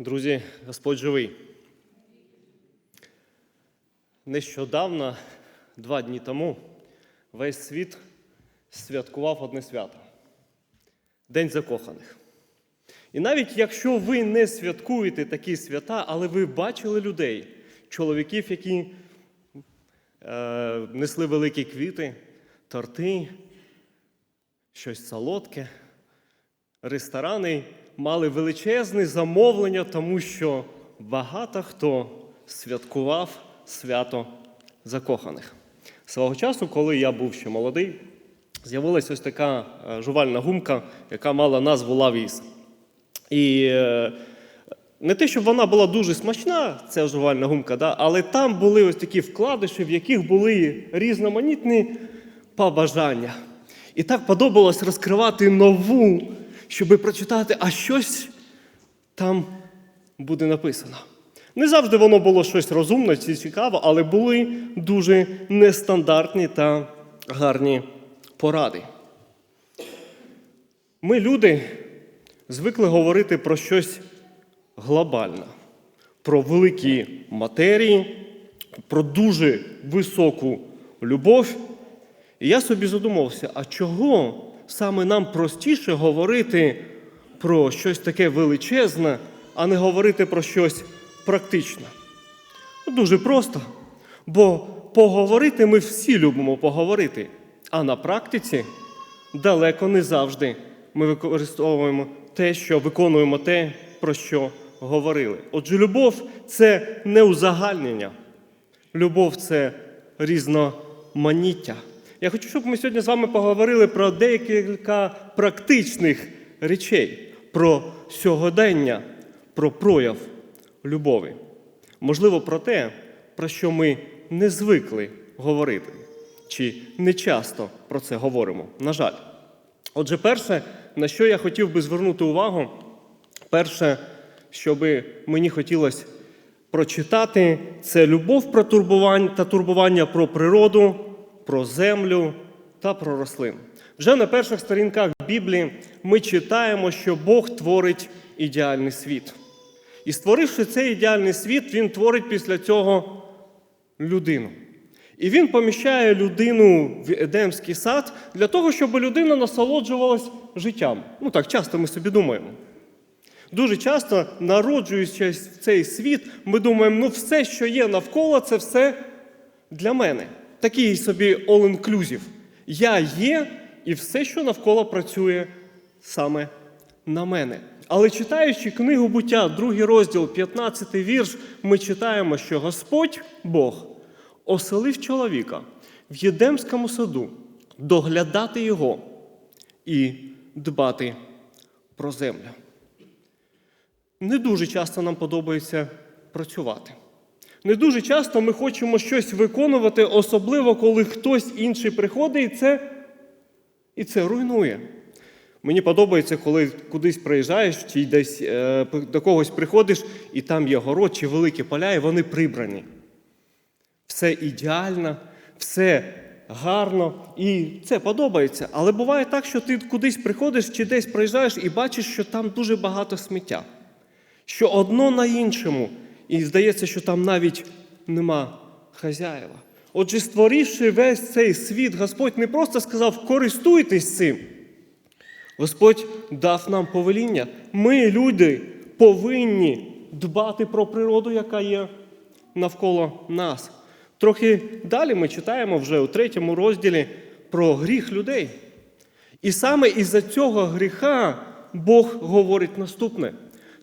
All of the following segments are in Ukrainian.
Друзі, Господь живий. Нещодавно, два дні тому, весь світ святкував одне свято День закоханих. І навіть якщо ви не святкуєте такі свята, але ви бачили людей, чоловіків, які е, несли великі квіти, торти, щось солодке, ресторани мали величезне замовлення, тому що багато хто святкував свято закоханих. Свого часу, коли я був ще молодий, з'явилася ось така е, жувальна гумка, яка мала назву Лавіс. І е, не те, щоб вона була дуже смачна, ця жувальна гумка, да, але там були ось такі вкладиші, в яких були різноманітні побажання. І так подобалось розкривати нову, щоби прочитати, а щось там буде написано. Не завжди воно було щось розумне чи цікаве, але були дуже нестандартні та гарні поради. Ми, люди, звикли говорити про щось глобальне, про великі матерії, про дуже високу любов. І я собі задумався, а чого саме нам простіше говорити про щось таке величезне, а не говорити про щось практичне? Ну, Дуже просто. Бо поговорити ми всі любимо поговорити, а на практиці далеко не завжди ми використовуємо те, що виконуємо те, про що говорили. Отже, любов це не узагальнення. Любов це різноманіття. Я хочу, щоб ми сьогодні з вами поговорили про декілька практичних речей, про сьогодення, про прояв любові. Можливо, про те, про що ми не звикли говорити, чи не часто про це говоримо. На жаль. Отже, перше, на що я хотів би звернути увагу, перше, що би мені хотілося прочитати, це любов про турбування та турбування про природу, про землю та про рослин. Вже на перших сторінках Біблії ми читаємо, що Бог творить ідеальний світ. І створивши цей ідеальний світ, Він творить після цього людину. І він поміщає людину в Едемський сад для того, щоб людина насолоджувалась життям. Ну так часто ми собі думаємо. Дуже часто, народжуючись в цей світ, ми думаємо, ну все, що є навколо, це все для мене. Такий собі all-inclusive. Я є, і все, що навколо працює саме на мене. Але читаючи книгу буття, другий розділ, 15 вірш, ми читаємо, що Господь Бог оселив чоловіка в Єдемському саду, доглядати його і дбати про землю. Не дуже часто нам подобається працювати. Не дуже часто ми хочемо щось виконувати, особливо коли хтось інший приходить і це, і це руйнує. Мені подобається, коли кудись приїжджаєш, чи десь е, до когось приходиш, і там є город чи великі поля, і вони прибрані. Все ідеально, все гарно, і це подобається. Але буває так, що ти кудись приходиш чи десь приїжджаєш і бачиш, що там дуже багато сміття. Що одно на іншому, і здається, що там навіть нема хазяєва. Отже, створивши весь цей світ, Господь не просто сказав, користуйтесь цим. Господь дав нам повеління. Ми, люди, повинні дбати про природу, яка є навколо нас. Трохи далі ми читаємо вже у третьому розділі про гріх людей. І саме із-за цього гріха Бог говорить наступне: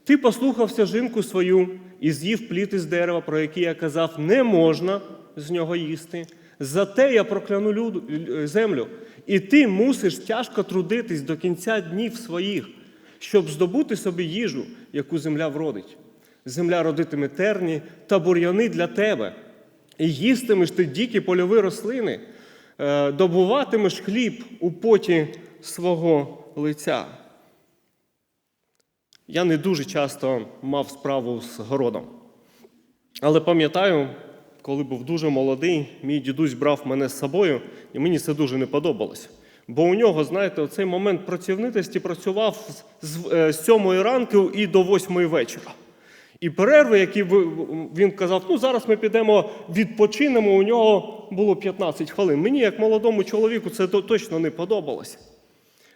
ти послухався жінку свою і з'їв плід із дерева, про який я казав, не можна з нього їсти. Зате я прокляну люду, землю, і ти мусиш тяжко трудитись до кінця днів своїх, щоб здобути собі їжу, яку земля вродить. Земля родитиме терні та бур'яни для тебе. І їстимеш ти дикі польові рослини, е, добуватимеш хліб у поті свого лиця. Я не дуже часто мав справу з городом. Але пам'ятаю, коли був дуже молодий, мій дідусь брав мене з собою, і мені це дуже не подобалось. Бо у нього, знаєте, оцей момент працівнитості працював з 7 ранку і до 8 вечора. І перерви, які він казав, ну зараз ми підемо відпочинемо, у нього було 15 хвилин. Мені, як молодому чоловіку, це точно не подобалося.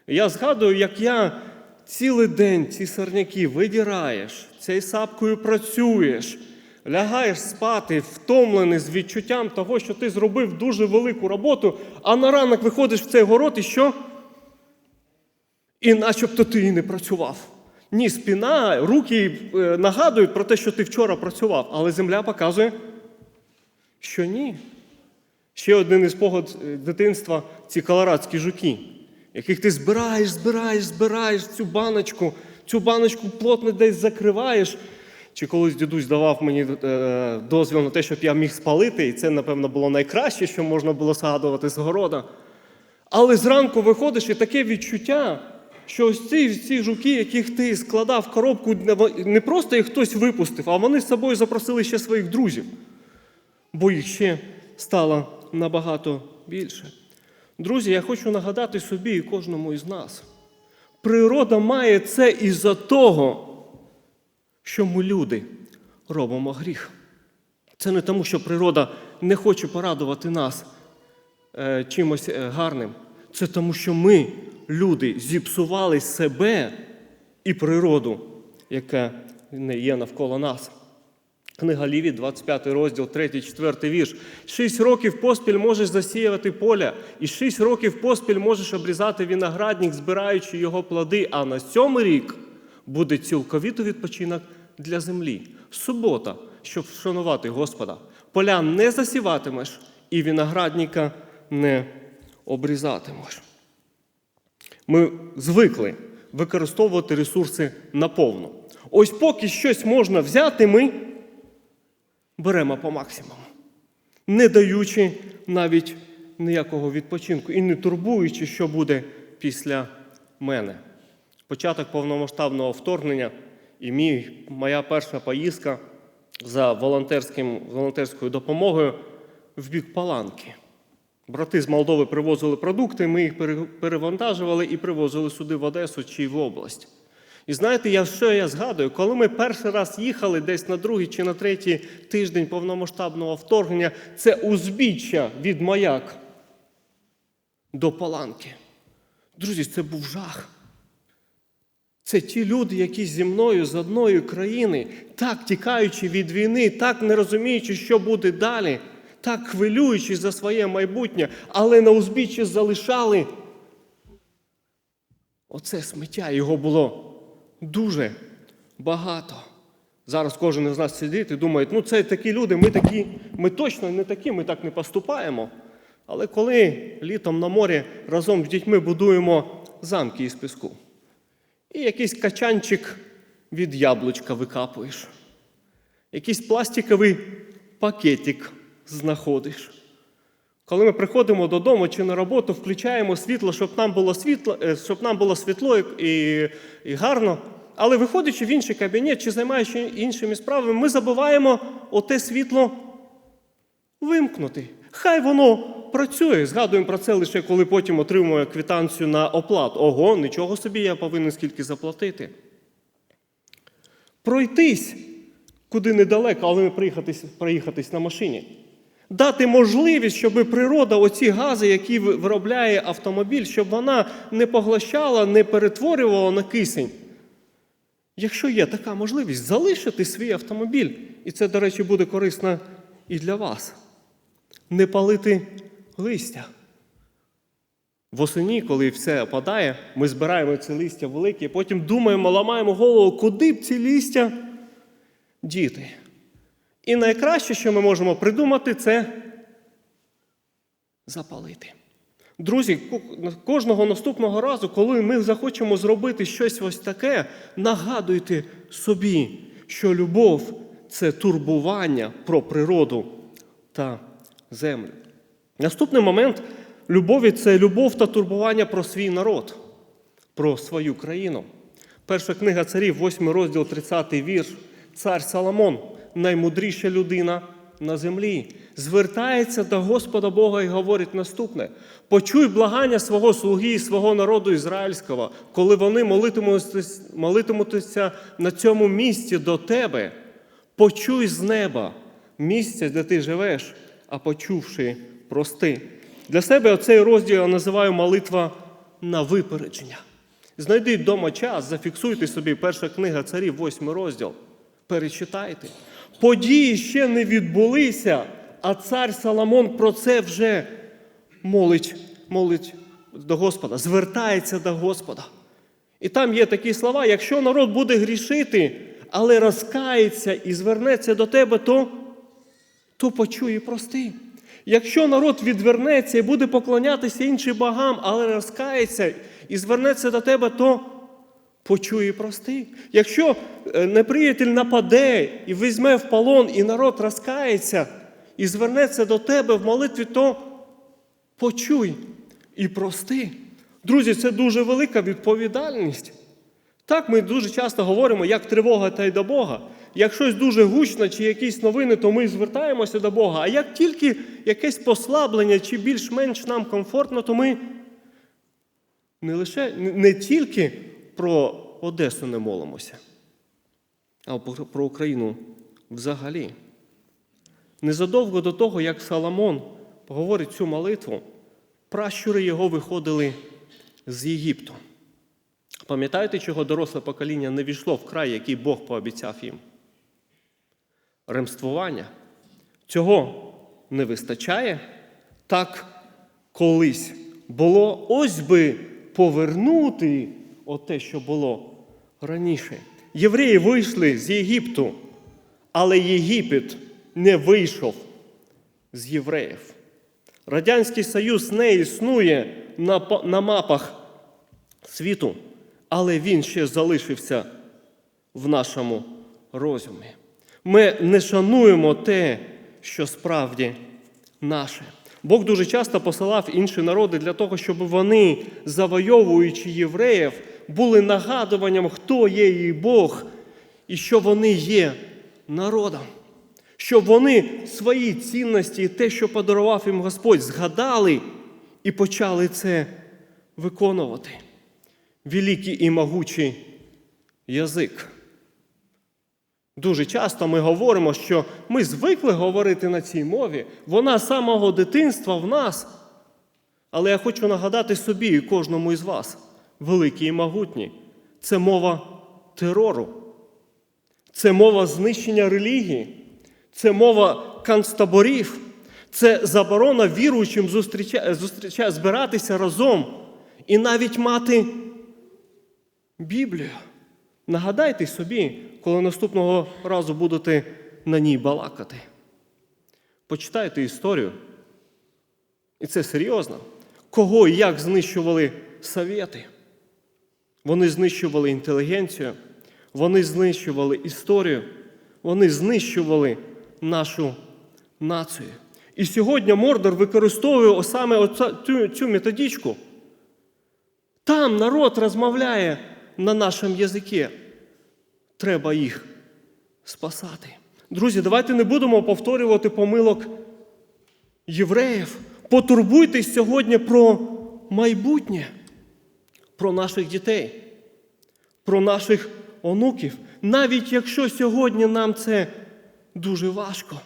Я згадую, як я цілий день ці сорняки видираєш, цією сапкою працюєш, лягаєш спати, втомлений з відчуттям того, що ти зробив дуже велику роботу, а на ранок виходиш в цей город і що? І начебто ти і не працював. Ні, спина, руки е, нагадують про те, що ти вчора працював, але земля показує, що ні. Ще один із спогад е, дитинства ці колорадські жуки, яких ти збираєш, збираєш, збираєш цю баночку, цю баночку плотно десь закриваєш. Чи колись дідусь давав мені е, дозвіл на те, щоб я міг спалити, і це, напевно, було найкраще, що можна було згадувати з города. Але зранку виходиш і таке відчуття, що ось ці, ці жуки, яких ти складав коробку, не просто їх хтось випустив, а вони з собою запросили ще своїх друзів, бо їх ще стало набагато більше. Друзі, я хочу нагадати собі і кожному із нас. Природа має це із-за того, що ми люди робимо гріх. Це не тому, що природа не хоче порадувати нас е, чимось е, гарним. Це тому, що ми, люди, зіпсували себе і природу, яка є навколо нас. Книга Ліві, 25 розділ, 3-4 вірш. Шість років поспіль можеш засіяти поля, і шість років поспіль можеш обрізати виноградник, збираючи його плоди, а на сьомий рік буде цілковито відпочинок для землі. Субота, щоб вшанувати Господа. Поля не засіватимеш і виноградника не обрізатимеш. Ми звикли використовувати ресурси наповну. Ось поки щось можна взяти, ми беремо по максимуму, не даючи навіть ніякого відпочинку і не турбуючи, що буде після мене. Початок повномасштабного вторгнення і мій, моя перша поїздка за волонтерським, волонтерською допомогою в бік Паланки. Брати з Молдови привозили продукти, ми їх перевантажували і привозили сюди в Одесу чи в область. І знаєте, я, що я згадую, коли ми перший раз їхали десь на другий чи на третій тиждень повномасштабного вторгнення, це узбіччя від маяк до Паланки. Друзі, це був жах. Це ті люди, які зі мною з одної країни, так тікаючи від війни, так не розуміючи, що буде далі, так хвилюючись за своє майбутнє, але на узбіччі залишали оце сміття. Його було дуже багато. Зараз кожен із нас сидить і думає, ну це такі люди, ми такі, ми точно не такі, ми так не поступаємо. Але коли літом на морі разом з дітьми будуємо замки із піску, і якийсь качанчик від яблучка викапуєш, якийсь пластиковий пакетик знаходиш. Коли ми приходимо додому чи на роботу, включаємо світло, щоб нам було світло, е, щоб нам було світло і, і, гарно. Але виходячи в інший кабінет чи займаючись іншими справами, ми забуваємо оте світло вимкнути. Хай воно працює. Згадуємо про це лише коли потім отримує квитанцію на оплату. Ого, нічого собі я повинен скільки заплатити. Пройтись куди недалеко, але не приїхатись, проїхатись на машині. Дати можливість, щоб природа, оці гази, які виробляє автомобіль, щоб вона не поглощала, не перетворювала на кисень. Якщо є така можливість, залишити свій автомобіль, і це, до речі, буде корисно і для вас. Не палити листя. Восені, коли все опадає, ми збираємо ці листя великі, потім думаємо, ламаємо голову, куди б ці листя діти. І найкраще, що ми можемо придумати, це запалити. Друзі, кожного наступного разу, коли ми захочемо зробити щось ось таке, нагадуйте собі, що любов це турбування про природу та землю. Наступний момент любові це любов та турбування про свій народ, про свою країну. Перша книга царів, 8 розділ, 30 вірш. Цар Соломон, наймудріша людина на землі, звертається до Господа Бога і говорить наступне: почуй благання свого слуги і свого народу ізраїльського, коли вони молитимуться, на цьому місці до тебе, Почуй з неба місце, де ти живеш, а почувши, прости. Для себе оцей розділ я називаю молитва на випередження. Знайдіть вдома час, зафіксуйте собі перша книга царів, восьмий розділ. Перечитайте. Події ще не відбулися, а цар Соломон про це вже молить, молить до Господа, звертається до Господа. І там є такі слова: якщо народ буде грішити, але розкається і звернеться до тебе, то, то почуй прости. Якщо народ відвернеться і буде поклонятися іншим богам, але розкається і звернеться до тебе, то почуй і прости. Якщо е, неприятель нападе і візьме в полон, і народ розкається і звернеться до тебе в молитві, то почуй і прости. Друзі, це дуже велика відповідальність. Так, ми дуже часто говоримо, як тривога та й до Бога. Як щось дуже гучно чи якісь новини, то ми звертаємося до Бога. А як тільки якесь послаблення чи більш-менш нам комфортно, то ми не лише не тільки про Одесу не молимося, а про Україну взагалі. Незадовго до того, як Соломон говорить цю молитву, пращури його виходили з Єгипту. Пам'ятаєте, чого доросле покоління не війшло в край, який Бог пообіцяв їм? Ремствування. Цього не вистачає. Так колись було ось би повернути оте, що було раніше. Євреї вийшли з Єгипту, але Єгипет не вийшов з євреїв. Радянський Союз не існує на, на мапах світу, але він ще залишився в нашому розумі. Ми не шануємо те, що справді наше. Бог дуже часто посилав інші народи для того, щоб вони, завойовуючи євреїв, були нагадуванням, хто є її Бог і що вони є народом. Щоб вони свої цінності і те, що подарував їм Господь, згадали і почали це виконувати. Великий і могучий язик. Дуже часто ми говоримо, що ми звикли говорити на цій мові, вона з самого дитинства в нас. Але я хочу нагадати собі і кожному із вас, великі і могутні, це мова терору, це мова знищення релігії, це мова канцтаборів, це заборона віруючим зустріча, зустріча, збиратися разом і навіть мати Біблію. Нагадайте собі, коли наступного разу будете на ній балакати. Почитайте історію. І це серйозно. Кого і як знищували совєти? Вони знищували інтелігенцію, вони знищували історію, вони знищували нашу націю. І сьогодні Мордор використовує саме цю, цю методичку. Там народ розмовляє на нашому язикі. Треба їх спасати. Друзі, давайте не будемо повторювати помилок євреїв. Потурбуйтесь сьогодні про майбутнє, про наших дітей, про наших онуків, навіть якщо сьогодні нам це дуже важко.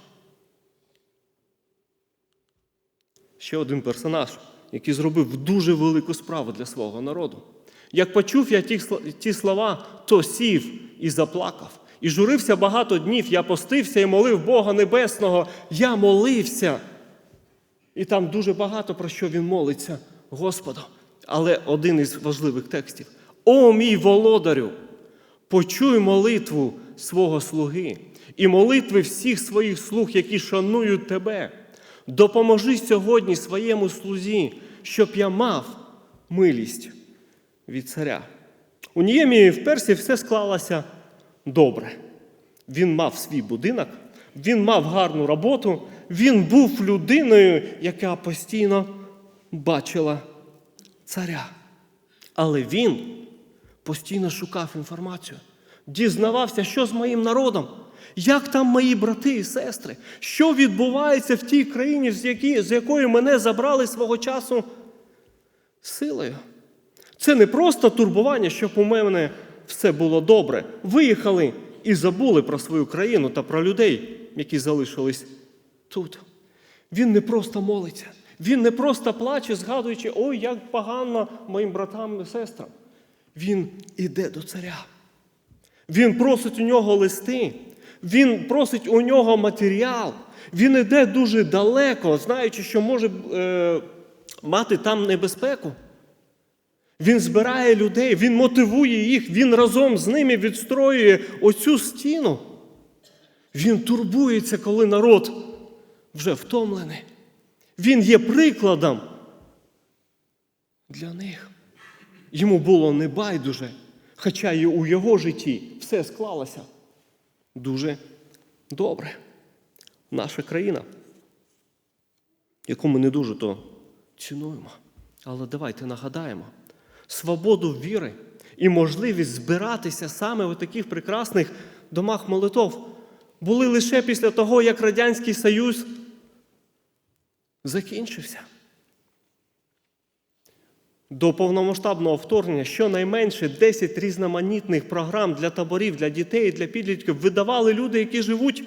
Ще один персонаж, який зробив дуже велику справу для свого народу. Як почув я ті, ті слова, то сів і заплакав. І журився багато днів, я постився і молив Бога Небесного, я молився. І там дуже багато про що він молиться, Господу. Але один із важливих текстів: О, мій володарю, почуй молитву свого слуги і молитви всіх своїх слуг, які шанують тебе. Допоможи сьогодні своєму слузі, щоб я мав милість від царя. У Ніємії в Персії все склалося добре. Він мав свій будинок, він мав гарну роботу, він був людиною, яка постійно бачила царя. Але він постійно шукав інформацію, дізнавався, що з моїм народом, як там мої брати і сестри, що відбувається в тій країні, з якої мене забрали свого часу силою. Це не просто турбування, щоб у мене все було добре. Виїхали і забули про свою країну та про людей, які залишились тут. Він не просто молиться, він не просто плаче, згадуючи, ой, як погано моїм братам і сестрам. Він іде до царя. Він просить у нього листи, він просить у нього матеріал. Він іде дуже далеко, знаючи, що може е, мати там небезпеку. Він збирає людей, він мотивує їх, він разом з ними відстроює оцю стіну. Він турбується, коли народ вже втомлений. Він є прикладом для них. Йому було не байдуже, хоча і у його житті все склалося дуже добре. Наша країна, яку ми не дуже то цінуємо. Але давайте нагадаємо, свободу віри і можливість збиратися саме у таких прекрасних домах молитов були лише після того, як Радянський Союз закінчився. До повномасштабного вторгнення щонайменше 10 різноманітних програм для таборів, для дітей, для підлітків видавали люди, які живуть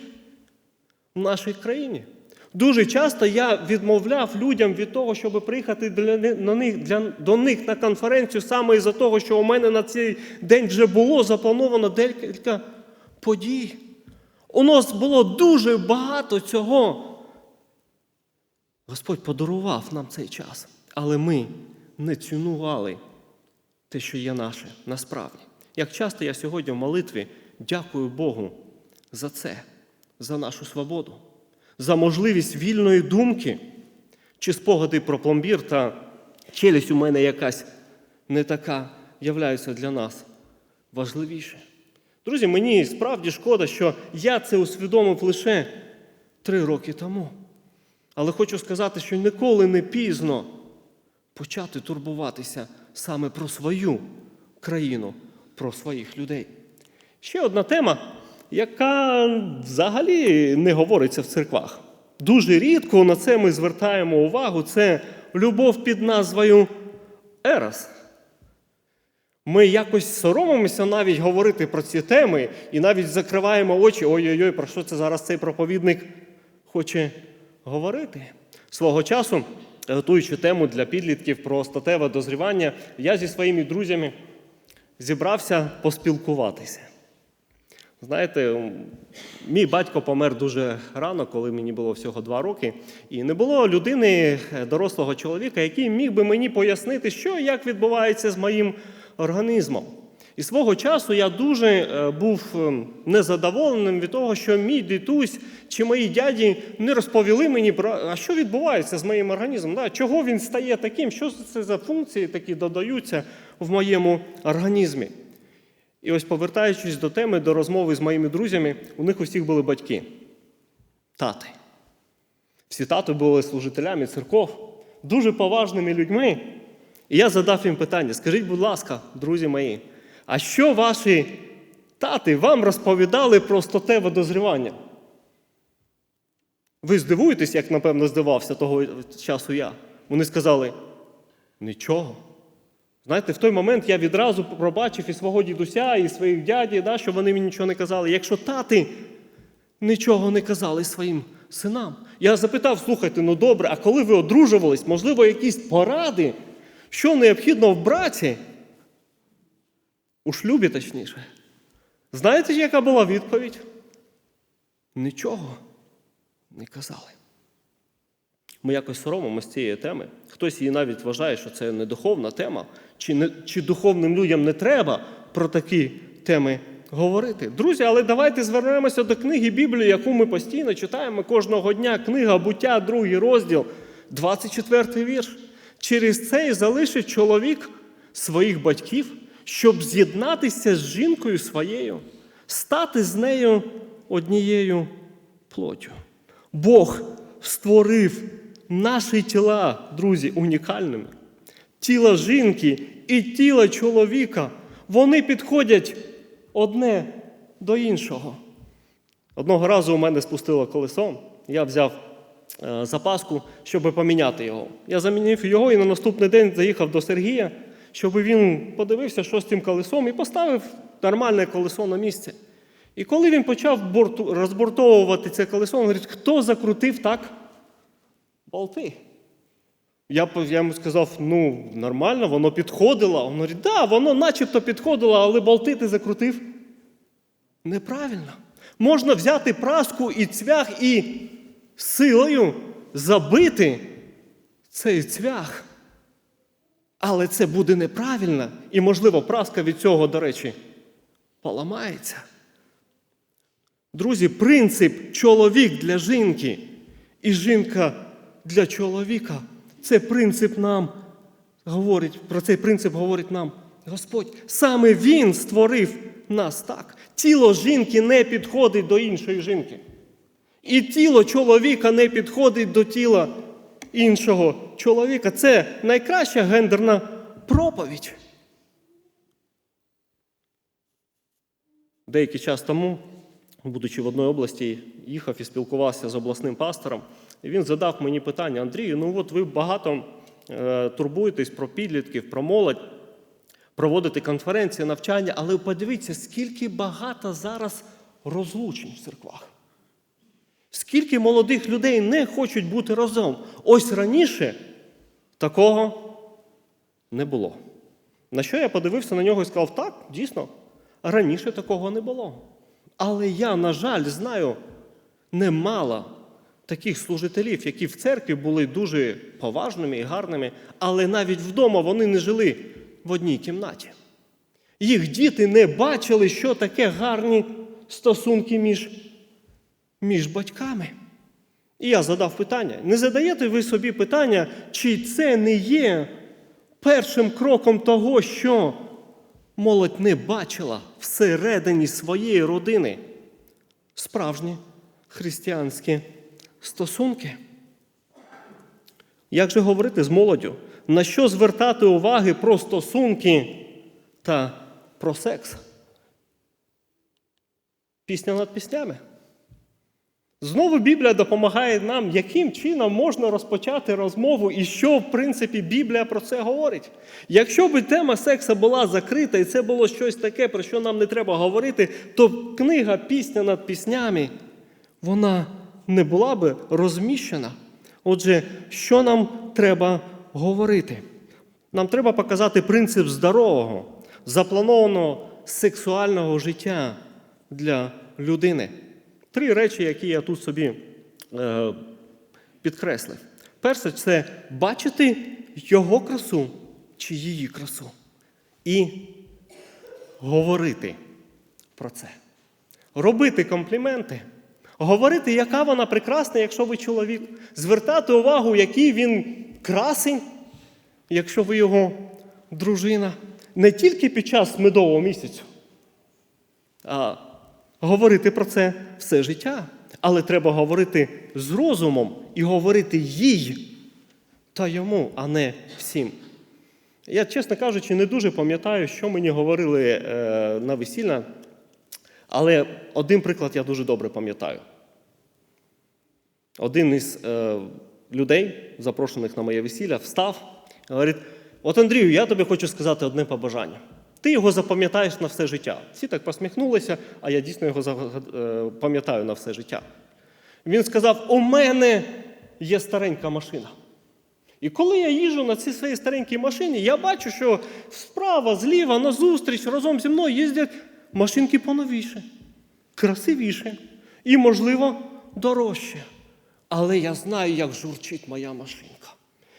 в нашій країні. Дуже часто я відмовляв людям від того, щоб приїхати для, них, для, до них на конференцію саме із-за того, що у мене на цей день вже було заплановано декілька подій. У нас було дуже багато цього. Господь подарував нам цей час, але ми не цінували те, що є наше насправді. Як часто я сьогодні в молитві дякую Богу за це, за нашу свободу, за можливість вільної думки, чи спогади про пломбір та челюсть у мене якась не така являються для нас важливіше. Друзі, мені справді шкода, що я це усвідомив лише три роки тому. Але хочу сказати, що ніколи не пізно почати турбуватися саме про свою країну, про своїх людей. Ще одна тема, яка взагалі не говориться в церквах. Дуже рідко на це ми звертаємо увагу. Це любов під назвою Ерос. Ми якось соромимося навіть говорити про ці теми і навіть закриваємо очі. Ой-ой-ой, про що це зараз цей проповідник хоче говорити. Свого часу, готуючи тему для підлітків про статеве дозрівання, я зі своїми друзями зібрався поспілкуватися. Знаєте, мій батько помер дуже рано, коли мені було всього два роки, і не було людини, е, дорослого чоловіка, який міг би мені пояснити, що і як відбувається з моїм організмом. І свого часу я дуже е, був е, незадоволеним від того, що мій дідусь чи мої дяді не розповіли мені про а що відбувається з моїм організмом, да? чого він стає таким, що це за функції такі додаються в моєму організмі. І ось повертаючись до теми, до розмови з моїми друзями, у них усіх були батьки, тати. Всі тати були служителями церков, дуже поважними людьми. І я задав їм питання: скажіть, будь ласка, друзі мої, а що ваші тати вам розповідали про статеве дозрівання? Ви здивуєтесь, як, напевно, здивався того часу я. Вони сказали: нічого. Знаєте, в той момент я відразу пробачив і свого дідуся, і своїх дядів, да, що вони мені нічого не казали. Якщо тати нічого не казали своїм синам. Я запитав, слухайте, ну добре, а коли ви одружувались, можливо, якісь поради, що необхідно в браті? У шлюбі, точніше. Знаєте, яка була відповідь? Нічого не казали. Ми якось соромимося цієї теми. Хтось її навіть вважає, що це не духовна тема, чи, не, чи духовним людям не треба про такі теми говорити. Друзі, але давайте звернемося до книги Біблії, яку ми постійно читаємо кожного дня. Книга буття, другий розділ, 24 вірш. Через це і залишить чоловік своїх батьків, щоб з'єднатися з жінкою своєю, стати з нею однією плоттю. Бог створив наші тіла, друзі, унікальними. Тіло жінки і тіло чоловіка, вони підходять одне до іншого. Одного разу у мене спустило колесо, я взяв е, запаску, щоб поміняти його. Я замінив його і на наступний день заїхав до Сергія, щоб він подивився, що з цим колесом, і поставив нормальне колесо на місце. І коли він почав розбортовувати це колесо, він говорить, хто закрутив так болти? Я, я йому сказав, ну, нормально, воно підходило. Він говорить, да, воно начебто підходило, але болти ти закрутив. Неправильно. Можна взяти праску і цвях і силою забити цей цвях. Але це буде неправильно. І, можливо, праска від цього, до речі, поламається. Друзі, принцип чоловік для жінки і жінка для чоловіка це принцип нам говорить, про цей принцип говорить нам Господь. Саме Він створив нас так. Тіло жінки не підходить до іншої жінки. І тіло чоловіка не підходить до тіла іншого чоловіка. Це найкраща гендерна проповідь. Деякий час тому, будучи в одній області, їхав і спілкувався з обласним пастором. І він задав мені питання: Андрію, ну от ви багато е, турбуєтесь про підлітків, про молодь, проводите конференції, навчання, але подивіться, скільки багато зараз розлучень в церквах. Скільки молодих людей не хочуть бути разом. Ось раніше такого не було. На що я подивився на нього і сказав, так, дійсно, раніше такого не було. Але я, на жаль, знаю немало таких служителів, які в церкві були дуже поважними і гарними, але навіть вдома вони не жили в одній кімнаті. Їх діти не бачили, що таке гарні стосунки між, між батьками. І я задав питання: не задаєте ви собі питання, чи це не є першим кроком того, що молодь не бачила всередині своєї родини справжні християнські стосунки? Як же говорити з молоддю? На що звертати уваги про стосунки та про секс? Пісня над піснями. Знову Біблія допомагає нам, яким чином можна розпочати розмову і що, в принципі, Біблія про це говорить. Якщо б тема сексу була закрита, і це було щось таке, про що нам не треба говорити, то книга Пісня над піснями, вона не була би розміщена. Отже, що нам треба говорити? Нам треба показати принцип здорового, запланованого сексуального життя для людини. Три речі, які я тут собі е, підкреслив. Перше, це бачити його красу чи її красу. І говорити про це. Робити компліменти. Говорити, яка вона прекрасна, якщо ви чоловік. Звертати увагу, який він красень, якщо ви його дружина. Не тільки під час медового місяцю, а говорити про це все життя. Але треба говорити з розумом і говорити їй та йому, а не всім. Я, чесно кажучи, не дуже пам'ятаю, що мені говорили е, на весілля, але один приклад я дуже добре пам'ятаю. Один із е, людей, запрошених на моє весілля, встав і говорить: От Андрію, я тобі хочу сказати одне побажання. Ти його запам'ятаєш на все життя. Всі так посміхнулися, а я дійсно його е, пам'ятаю на все життя. Він сказав: у мене є старенька машина. І коли я їжджу на цій своїй старенькій машині, я бачу, що справа, зліва, назустріч разом зі мною їздять машинки поновіше, красивіше і, можливо, дорожче. Але я знаю, як журчить моя машинка.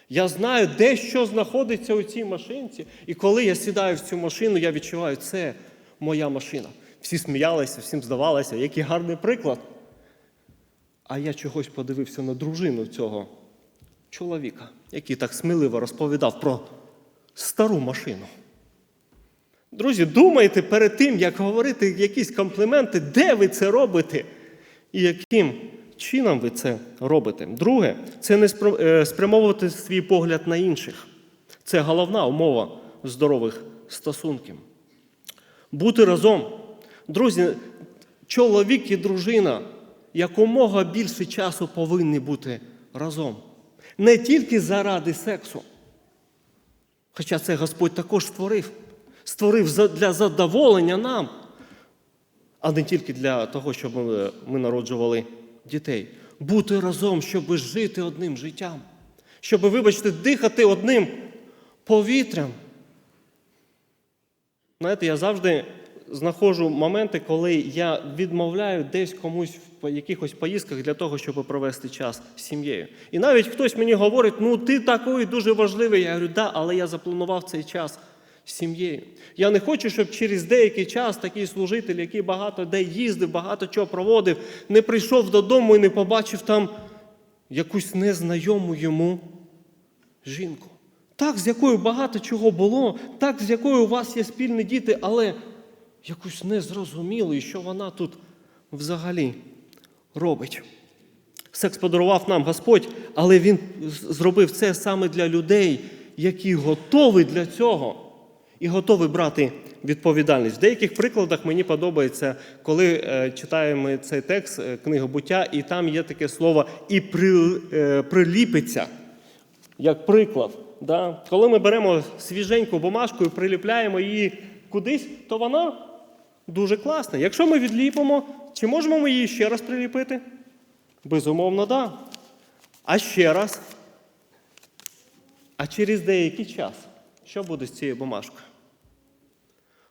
Я знаю, де що знаходиться у цій машинці. І коли я сідаю в цю машину, я відчуваю, це моя машина. Всі сміялися, всім здавалося, який гарний приклад. А я чогось подивився на дружину цього чоловіка, який так сміливо розповідав про стару машину. Друзі, думайте перед тим, як говорити якісь компліменти, де ви це робите і яким чином ви це робите. Друге, це не е, спрямовувати свій погляд на інших. Це головна умова здорових стосунків. Бути разом. Друзі, чоловік і дружина якомога більше часу повинні бути разом. Не тільки заради сексу. Хоча це Господь також створив. Створив для задоволення нам. а не тільки для того, щоб ми, ми народжували дітей. Бути разом, щоб жити одним життям, щоб, вибачте, дихати одним повітрям. Знаєте, я завжди знаходжу моменти, коли я відмовляю десь комусь в якихось поїздках для того, щоб провести час з сім'єю. І навіть хтось мені говорить, ну ти такий дуже важливий. Я говорю, да, але я запланував цей час сім'єю. Я не хочу, щоб через деякий час такий служитель, який багато де їздив, багато чого проводив, не прийшов додому і не побачив там якусь незнайому йому жінку. Так, з якою багато чого було, так, з якою у вас є спільні діти, але якусь незрозумілу, і що вона тут взагалі робить. Секс подарував нам Господь, але Він зробив це саме для людей, які готові для цього і готові брати відповідальність. В деяких прикладах мені подобається, коли е, читаємо цей текст е, книги буття, і там є таке слово і е, приліпиться як приклад. Да? Коли ми беремо свіженьку бумажку і приліпляємо її кудись, то вона дуже класна. Якщо ми відліпимо, чи можемо ми її ще раз приліпити? Безумовно, так. Да. А ще раз. А через деякий час, що буде з цією бумажкою?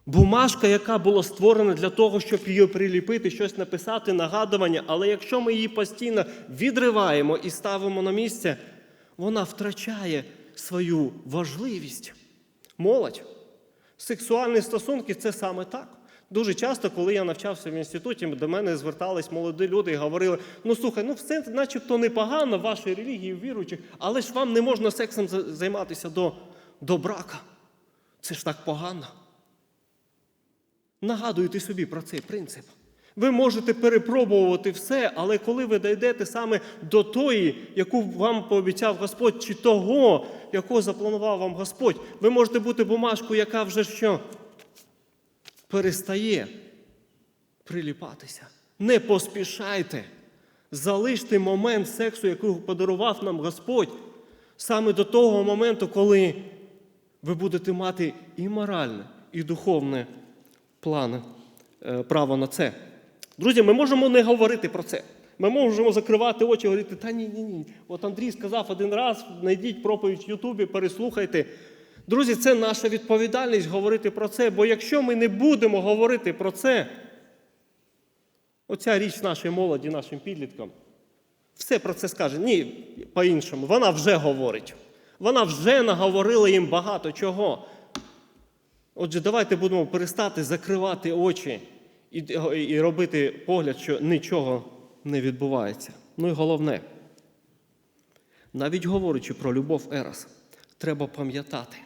Бумажка, яка була створена для того, щоб її приліпити, щось написати, нагадування, але якщо ми її постійно відриваємо і ставимо на місце, вона втрачає свою важливість. Молодь. Сексуальні стосунки це саме так. Дуже часто, коли я навчався в інституті, до мене звертались молоді люди і говорили: ну слухай, ну все начебто непогано в вашій релігії, віруючих, але ж вам не можна сексом займатися до, до брака. Це ж так погано. Нагадуйте собі про цей принцип. Ви можете перепробувати все, але коли ви дійдете саме до тої, яку вам пообіцяв Господь, чи того, якого запланував вам Господь, ви можете бути бумажкою, яка вже що перестає приліпатися. Не поспішайте. Залиште момент сексу, який подарував нам Господь, саме до того моменту, коли ви будете мати і моральне, і духовне плани, е, право на це. Друзі, ми можемо не говорити про це. Ми можемо закривати очі і говорити, та ні, ні, ні. От Андрій сказав один раз, знайдіть проповідь в Ютубі, переслухайте. Друзі, це наша відповідальність говорити про це, бо якщо ми не будемо говорити про це, оця річ нашої молоді, нашим підліткам, все про це скаже. Ні, по-іншому. Вона вже говорить. Вона вже наговорила їм багато чого. Отже, давайте будемо перестати закривати очі і, і робити погляд, що нічого не відбувається. Ну і головне, навіть говорячи про любов Ерос, треба пам'ятати,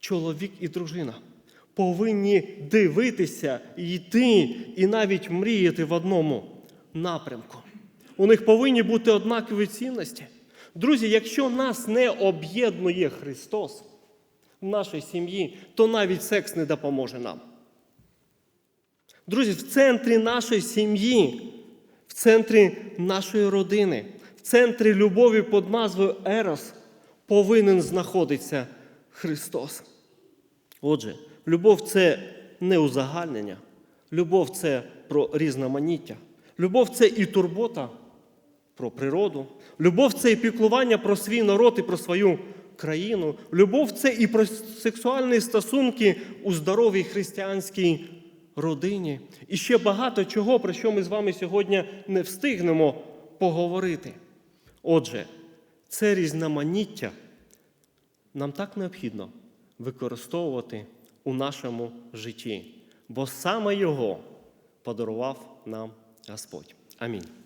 чоловік і дружина повинні дивитися, йти і навіть мріяти в одному напрямку. У них повинні бути однакові цінності. Друзі, якщо нас не об'єднує Христос нашій сім'ї, то навіть секс не допоможе нам. Друзі, в центрі нашої сім'ї, в центрі нашої родини, в центрі любові під назвою Ерос повинен знаходитися Христос. Отже, любов це не узагальнення, любов це про різноманіття. Любов це і турбота про природу. Любов це і піклування про свій народ і про свою країну. Любов це і про сексуальні стосунки у здоровій християнській родині. І ще багато чого, про що ми з вами сьогодні не встигнемо поговорити. Отже, це різноманіття нам так необхідно використовувати у нашому житті, бо саме його подарував нам Господь. Амінь.